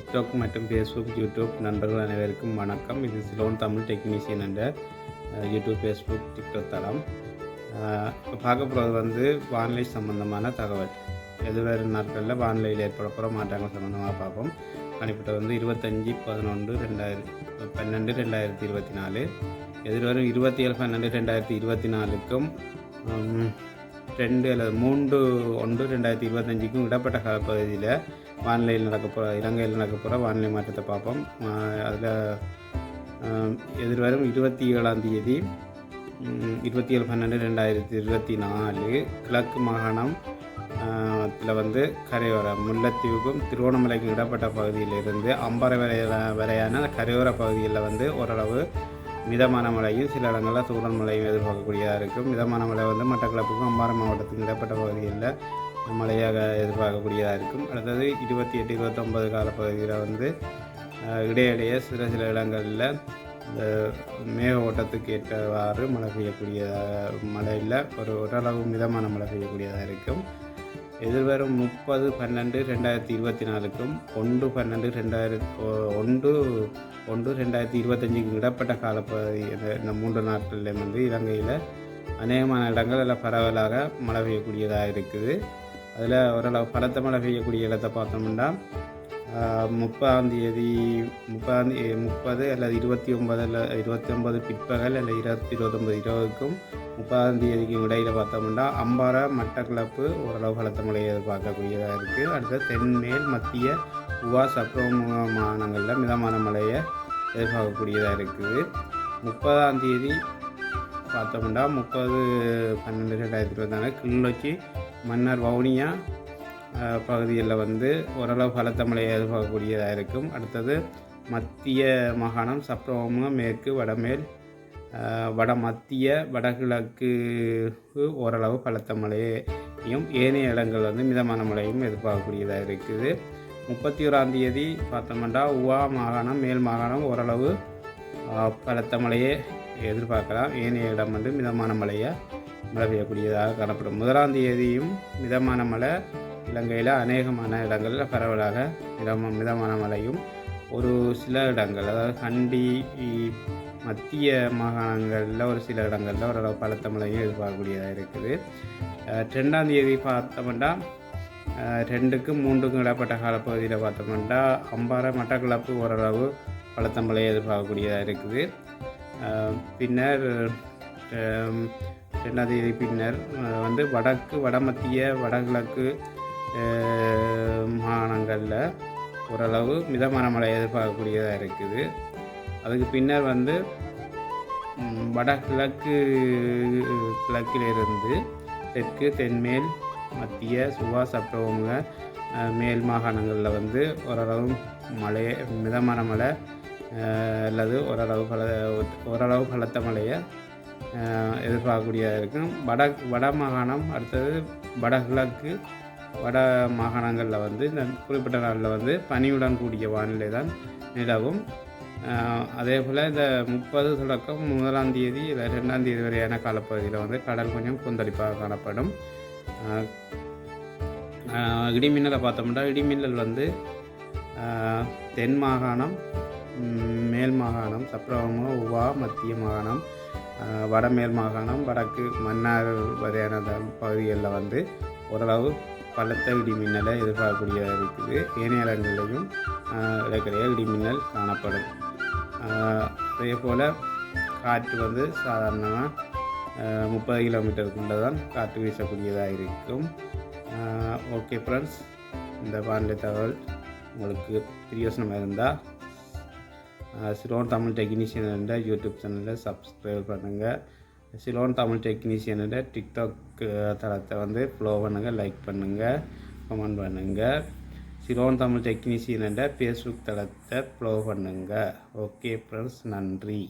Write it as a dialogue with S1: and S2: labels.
S1: TikTok மற்றும் Facebook YouTube நண்பர்கள் அனைவருக்கும் வணக்கம். இது ஸ்லோன் தமிழ் டெக்னீஷியன் என்ற யூடியூப் ஃபேஸ்புக் டிக்டாக் தளம். இப்போ பார்க்க போகிறது வந்து வானிலை சம்பந்தமான தகவல். எதிர்வரும் நாட்களில் வானிலையில் ஏற்பட போகிற மாற்றங்கள் சம்மந்தமாக பார்ப்போம். கணிப்பிட்ட வந்து இருபத்தஞ்சி பதினொன்று ரெண்டாயிரத்தி பன்னெண்டு ரெண்டாயிரத்தி இருபத்தி நாலு. எதிர்வரும் இருபத்தி ஏழு பன்னெண்டு ரெண்டாயிரத்தி இருபத்தி நாலுக்கும் ரெண்டு அல்லது மூன்று ஒன்று ரெண்டாயிரத்தி இருபத்தஞ்சிக்கும் இடப்பட்ட காலப்பகுதியில் வானிலையில் நடக்க போகிற இலங்கையில் நடக்க போகிற வானிலை மாற்றத்தை பார்ப்போம். அதில் எதிர்வரும் இருபத்தி ஏழாம் தேதி இருபத்தி ஏழு பன்னெண்டு ரெண்டாயிரத்தி இருபத்தி நாலு கிழக்கு மாகாணம் இதில் வந்து கரையோர முல்லைத்தீவுக்கும் திருவோணமலைக்கும் இடப்பட்ட பகுதியிலிருந்து அம்பரை வரையில வரையான கரையோர பகுதிகளில் வந்து ஓரளவு மிதமான மழையும் சில இடங்களில் தூரல் மழையும் எதிர்பார்க்கக்கூடியதாக இருக்கும். மிதமான மழை வந்து மட்டக்களப்புக்கும் அம்பாறை மாவட்டத்துக்கும் இடப்பட்ட பகுதிகளில் மழையாக எதிர்பார்க்கக்கூடியதாக இருக்கும். அடுத்தது இருபத்தி எட்டு இருபத்தொம்பது காலப்பகுதியில் வந்து இடையிடையே சில சில இடங்களில் இந்த மேக ஓட்டத்துக்கு ஏற்றவாறு மழை பெய்யக்கூடியதாக மழையில் ஒரு ஓரளவு மிதமான மழை பெய்யக்கூடியதாக இருக்கும். எதிர்வரும் முப்பது பன்னெண்டு ரெண்டாயிரத்தி இருபத்தி நாலுக்கும் ஒன்று பன்னெண்டு ரெண்டாயிரத்தி ஒன்று ஒன்று ரெண்டாயிரத்தி இருபத்தஞ்சுக்கு இடப்பட்ட காலப்பகுதி இந்த- மூன்று நாட்களில் வந்து இலங்கையில் அநேகமான இடங்கள் அதில் பரவலாக மழை பெய்யக்கூடியதாக இருக்குது. அதில் ஓரளவு பலத்த மழை பெய்யக்கூடிய இடத்தை பார்த்தோம்னா முப்பதாம் தேதி முப்பதாம் முப்பது அல்லது இருபத்தி ஒன்பது அல்ல இருபத்தி ஒன்பது பிற்பகல் அல்லது இருபத்தி இருபத்தொம்பது இருபதுக்கும் முப்பதாம் தேதிக்கு இடையில் பார்த்தோம்னா அம்பாறை மட்டக்களப்பு ஓரளவு பலத்த மழையை எதிர்பார்க்கக்கூடியதாக இருக்குது அடுத்த தென்மேல் மத்திய உவா சப்ரம மாகாணங்களில் மிதமான மழையை எதிர்பார்க்கக்கூடியதாக இருக்குது முப்பதாம் தேதி பார்த்தோம்னா முப்பது பன்னெண்டு ரெண்டாயிரத்தி இருபத்தி நாலு கிளிநொச்சி மன்னர் வவுனியா பகுதியில் பகுதிகளில் வந்து ஓரளவு பலத்த மழையை எதிர்பார்க்கக்கூடியதாக இருக்கும். அடுத்தது மத்திய மாகாணம் சப்ரம மேற்கு வடமேல் வட மத்திய வடகிழக்கு ஓரளவு பலத்த மழையையும் ஏனைய இடங்கள் வந்து மிதமான மழையும் எதிர்பார்க்கக்கூடியதாக இருக்குது. முப்பத்தி ஓராம் தேதி பார்த்தோம்னா உவா மாகாணம் மேல் மாகாணம் ஓரளவு பலத்த மழையை எதிர்பார்க்கலாம். ஏனைய இடம் வந்து மிதமான மழையை மழை பெய்யக்கூடியதாக காணப்படும். முதலாம் தேதியும் மிதமான மழை. இலங்கையில் அநேகமான இடங்களில் பரவலாக மிதம மிதமான மழையும் ஒரு சில இடங்கள் அதாவது கண்டி மத்திய மாகாணங்களில் ஒரு சில இடங்களில் ஓரளவு பலத்த மழையும் எதிர்பார்க்கக்கூடியதாக இருக்குது. ரெண்டாம் தேதி பார்த்தோம்னா ரெண்டுக்கும் மூன்றுக்கும் இடப்பட்ட காலப்பகுதியில் பார்த்தோம்னா அம்பாறை மட்டக்களப்பு ஓரளவு பலத்த மழை எதிர்பார்க்கக்கூடியதாக இருக்குது. பின்னர் ரெண்டாம் தேதி பின்னர் வந்து வடக்கு வடமத்திய வடகிழக்கு மாகாணங்களில் ஓரளவு மிதமான மழை எதிர்பார்க்கக்கூடியதாக இருக்குது. அதுக்கு பின்னர் வந்து வடகிழக்கு கிழக்கிலிருந்து தெற்கு தென்மேல் மத்திய சுவா சப்ரவங்க மேல் மாகாணங்களில் வந்து ஓரளவு மழை மிதமான மழை அல்லது ஓரளவு பல ஓரளவு பலத்த மழையை எதிர்பார்க்கக்கூடியதாக இருக்கும். வட வட மாகாணம் அடுத்தது வடகிழக்கு வட மாகாணங்களில் வந்து இந்த குறிப்பிட்ட நாளில் வந்து பனியுடன் கூடிய வானிலை தான் நிலவும். அதே போல் இந்த முப்பது தொடக்கம் முதலாம் தேதி இல்லை ரெண்டாம் தேதி வரையான காலப்பகுதியில் வந்து கடல் கொஞ்சம் கொந்தளிப்பாக காணப்படும். இடிமின்னலை பார்த்தோம்னா இடிமின்னல் வந்து தென் மாகாணம் மேல் மாகாணம் சப்ரவம உவா மத்திய மாகாணம் வடமேல் மாகாணம் வடக்கு மன்னார் வரையான பகுதிகளில் வந்து ஓரளவு பலத்த இடிமின்னலை எதிர்பார்க்கக்கூடியதாக இருக்குது ஏனைய இடங்களிலையும் அஹ், இடைக்கிடையே இடிமின்னல் காணப்படும். அதே போல் காற்று வந்து சாதாரணமாக முப்பது கிலோமீட்டருக்குள்ளே தான் காற்று வீசக்கூடியதாக இருக்கும். ஓகே ஃப்ரெண்ட்ஸ் இந்த வானிலை தகவல் உங்களுக்கு பிரியோசனமாக இருந்தால் சிலோன் தமிழ் டெக்னீஷியன் என்ற யூடியூப் சேனலில் சப்ஸ்கிரைப் பண்ணுங்கள் சிலோன் தமிழ் டெக்னீஷியனோட டிக்டாக் தளத்தை வந்து ஃபாலோ பண்ணுங்கள் லைக் பண்ணுங்கள் கமெண்ட் பண்ணுங்கள் சிலோன் தமிழ் டெக்னீஷியனோட ஃபேஸ்புக் தளத்தை ஃபாலோ பண்ணுங்கள் ஓகே ஃப்ரெண்ட்ஸ் நன்றி.